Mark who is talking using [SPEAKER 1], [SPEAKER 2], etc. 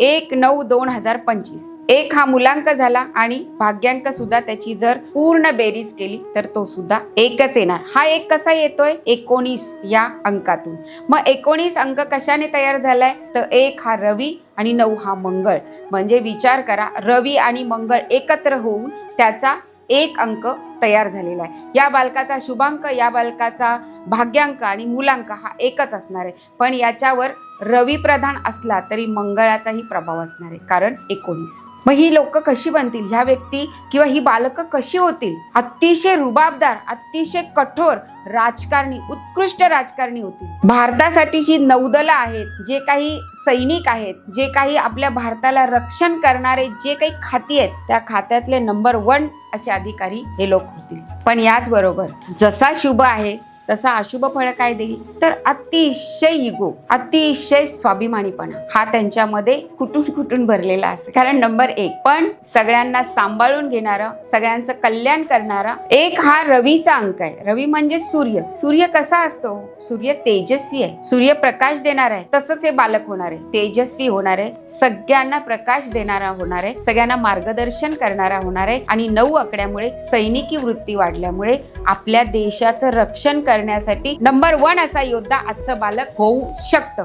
[SPEAKER 1] एक नऊ दोन हजार पंचवीस. एक हा मुलांक झाला आणि भाग्यांक सुद्धा त्याची जर पूर्ण बेरीज केली तर तो सुद्धा एकच येणार. हा एक कसा येतोय? एकोणीस या अंकातून. मग एकोणीस अंक कशाने तयार झालाय? तर एक हा रवी आणि नऊ हा मंगळ. म्हणजे विचार करा रवी आणि मंगळ एकत्र होऊन त्याचा एक अंक तयार झालेला आहे. या बालकाचा शुभांक या बालकाचा भाग्यांक आणि मुलांक हा एकच असणार आहे. पण याच्यावर रवी प्रधान असला तरी मंगळाचाही प्रभाव असणार आहे कारण एकोणीस. मग ही लोक कशी बनतील? ह्या व्यक्ती किंवा ही बालकं कशी होतील? अतिशय रुबाबदार अतिशय कठोर राजकारणी उत्कृष्ट राजकारणी होतील. भारतासाठी जी नौदलं आहेत जे काही सैनिक आहेत जे काही आपल्या भारताला रक्षण करणारे जे काही खाती आहेत त्या खात्यातले नंबर वन असे अधिकारी हे लोक होतील. पण याचबरोबर जसा शुभ आहे तसा अशुभ फळ काय देईल? तर अतिशय इगो अतिशय स्वाभिमानीपणा हा त्यांच्यामध्ये कुठून कुठून भरलेला असेल कारण नंबर एक पण सगळ्यांना सांभाळून घेणारा सगळ्यांचं कल्याण करणारा एक हा रवीचा अंक आहे. रवी म्हणजे सूर्य. सूर्य कसा असतो? सूर्य तेजस्वी आहे. सूर्य प्रकाश देणार आहे. तसंच हे बालक होणार आहे. तेजस्वी होणार आहे. सगळ्यांना प्रकाश देणारा होणार आहे. सगळ्यांना मार्गदर्शन करणारा होणार आहे. आणि नऊ आकड्यामुळे सैनिकी वृत्ती वाढल्यामुळे आपल्या देशाचं रक्षण कर करण्यासाठी नंबर वन असा योद्धा आजचं बालक होऊ शकतं.